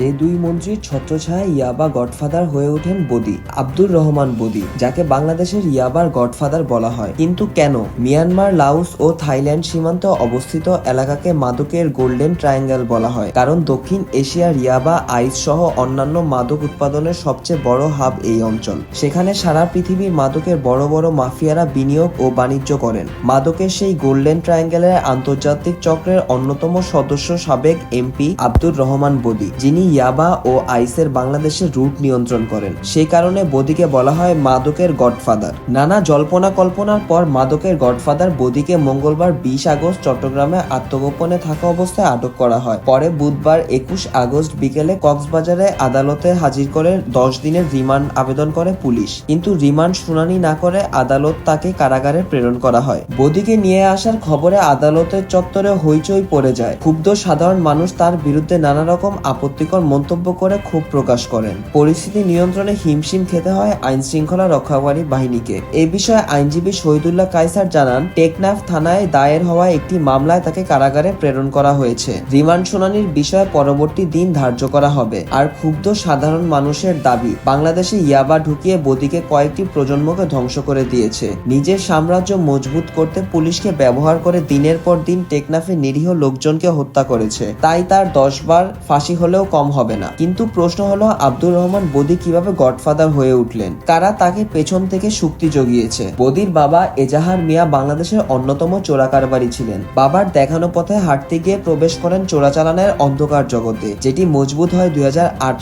যে দুই মন্ত্রীর ছত্রছায়া ইয়াবা গডফাদার হয়ে ওঠেন বদি, আব্দুর রহমান বদি, যাকে বাংলাদেশের ইয়াবার গডফাদার বলা হয়। কিন্তু কেন? মিয়ানমার লাউস ও থাইল্যান্ড সীমান্তে অবস্থিত এলাকাকে মাদকের গোল্ডেন ট্রায়াঙ্গেল বলা হয়। কারণ দক্ষিণ এশিয়ার ইয়াবা, আইস সহ অন্যান্য মাদক উৎপাদনের সবচেয়ে বড় হাব এই অঞ্চল। সেখানে সারা পৃথিবীর মাদকের বড় বড় মাফিয়ারা বিনিয়োগ ও বাণিজ্য করেন। মাদকের সেই গোল্ডেন ট্রায়াঙ্গেলের আন্তর্জাতিক চক্রের অন্যতম সদস্য সাবেক এমপি আব্দুর রহমান বদি, যিনি ইয়াবা ও আইসের বাংলাদেশের রুট নিয়ন্ত্রণ করেন। সেই কারণে বদিকে বলা হয় মাদকের গডফাদার। নানা জল্পনা কল্পনার পর মাদকের গডফাদার বদিকে মঙ্গলবার বিশ আগস্ট চট্টগ্রামে আত্মগোপনে থাকা অবস্থায় আটক করা হয়। পরে বুধবার একুশ আগস্ট বিকেলে কক্সবাজারে আদালতে হাজির করে দশ দিনের রিমান্ড আবেদন করে পুলিশ। কিন্তু রিমান্ড শুনানি না করে আদালত তাকে কারাগারে প্রেরণ করা হয়। বদিকে নিয়ে আসার খবরে আদালতের চত্বরে হইচই পড়ে যায়। ক্ষুব্ধ সাধারণ মানুষ তার বিরুদ্ধে নানা রকম আপত্তিকর মন্তব্য করে ক্ষোভ প্রকাশ করেন। পরিস্থিতি নিয়ন্ত্রণে হিমশিম খেতে হয় আইন শৃঙ্খলা রক্ষাকারী বাহিনীকে। এ বিষয়ে আইনজীবী শহীদুল্লাহ কাইসার জানান, টেকনাফ থানায় দায়ের হওয়া একটি মামলায় তাকে কারাগারে প্রেরণ করা হয়েছে। রিমান্ড শুনানির বিষয়ে পরবর্তী দিন ধার্য করা হবে। আর ক্ষুব্ধ সাধারণ মানুষের দাবি, বাংলাদেশে ইয়াবা ঢুকিয়ে বদিকে কয়েকটি প্রজন্মকে ধ্বংস করে দিয়েছে। নিজের সাম্রাজ্য মজবুত করতে পুলিশকে ব্যবহার করে দিনের পর দিন টেকনাফে নিরীহ লোকজনকে হত্যা করেছে। তাই তার দশ বার ফাঁসি হলেও কম হবে না। কিন্তু প্রশ্ন হলো, আব্দুর রহমান বদি কীভাবে গডফাদার হয়ে উঠলেন? কারা তাকে পেছন থেকে শক্তি জগিয়েছে। বদির বাবা এজাহার মিয়া বাংলাদেশের অন্যতম চোরাকারবারি ছিলেন। বাবার দেখানো পথে হাঁটতে গিয়ে প্রবেশ করেন চোরাচালানের অন্ধকার জগতে, যেটি মজবুত হয় দুই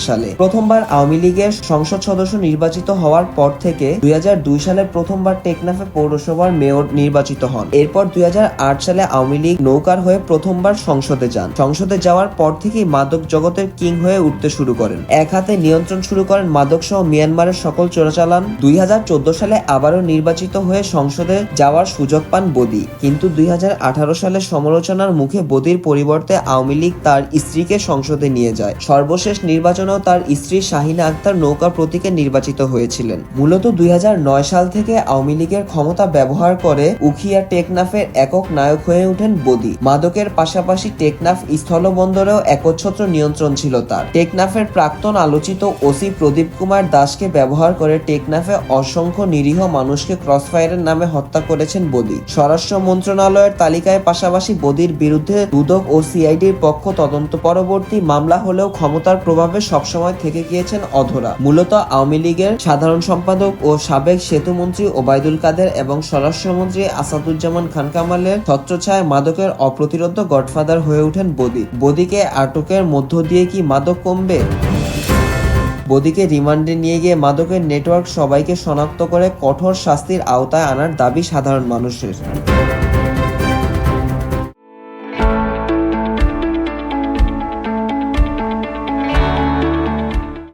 সালে। প্রথমবার আওয়ামী লীগের সংসদ সদস্য নির্বাচিত হওয়ার পর থেকে দুই হাজার দুই সালে প্রথমবার টেকনাফে পৌরসভার মেয়র নির্বাচিত হন। এরপর দুই হাজার আট সালে আওয়ামী লীগ নৌকার হয়ে প্রথমবার সংসদে যান। সংসদে যাওয়ার পর থেকেই মাদক জগতের কিং হয়ে উঠতে শুরু করেন। এক হাতে নিয়ন্ত্রণ শুরু করেন মাদক সহ মিয়ানমারের সকল চোরাচালান। দুই হাজার চোদ্দ সালে আবারও নির্বাচিত হয়ে সংসদে যাওয়ার সুযোগ পান বদি। কিন্তু দুই হাজার আঠারো সালে সমালোচনার মুখে বদির পরিবর্তে আওয়ামী লীগ তার স্ত্রীকে সংসদে নিয়ে যায়। সর্বশেষ নির্বাচনেও তার স্ত্রী শাহিনা আক্তার নৌকা প্রতীকে নির্বাচিত হয়েছিলেন। মূলত দুই হাজার নয় সাল থেকে আওয়ামী লীগের ক্ষমতা ব্যবহার করে উখিয়া টেকনাফের একক নায়ক হয়ে ওঠেন বদি। মাদকের পাশাপাশি টেকনাফ স্থলবন্দরেও একচ্ছত্র নিয়ন্ত্রণ ছিল তার টেকনাফের প্রাক্তন আলোচিত ওসি প্রদীপ কুমার দাসকে ব্যবহার করে টেকনাফে অসংখ্য নিরীহ মানুষকে ক্রসফায়ারের নামে হত্যা করেছেন বদি। স্বরাষ্ট্র মন্ত্রণালয়ের তালিকায় পাশাপাশি বদির বিরুদ্ধে দুদক ও সিআইডির পক্ষ তদন্ত পরবর্তী মামলা হলেও ক্ষমতার প্রভাবে সবসময় থেকে গিয়েছেন অধরা। মূলত আওয়ামী লীগের সাধারণ সম্পাদক ও সাবেক সেতুমন্ত্রী ওবায়দুল কাদের এবং স্বরাষ্ট্রমন্ত্রী আসাদুজ্জামান খান কামালের ছত্রছায় মাদকের অপ্রতিরোধ গডফাদার হয়ে ওঠেন বদি। বদিকে আটকের মধ্য দিয়ে কি মাদক কমবে? বদিকে রিমান্ডে নিয়ে গিয়ে মাদকের নেটওয়ার্ক সবাইকে শনাক্ত করে কঠোর শাস্তির আওতায় আনার দাবি সাধারণ মানুষের।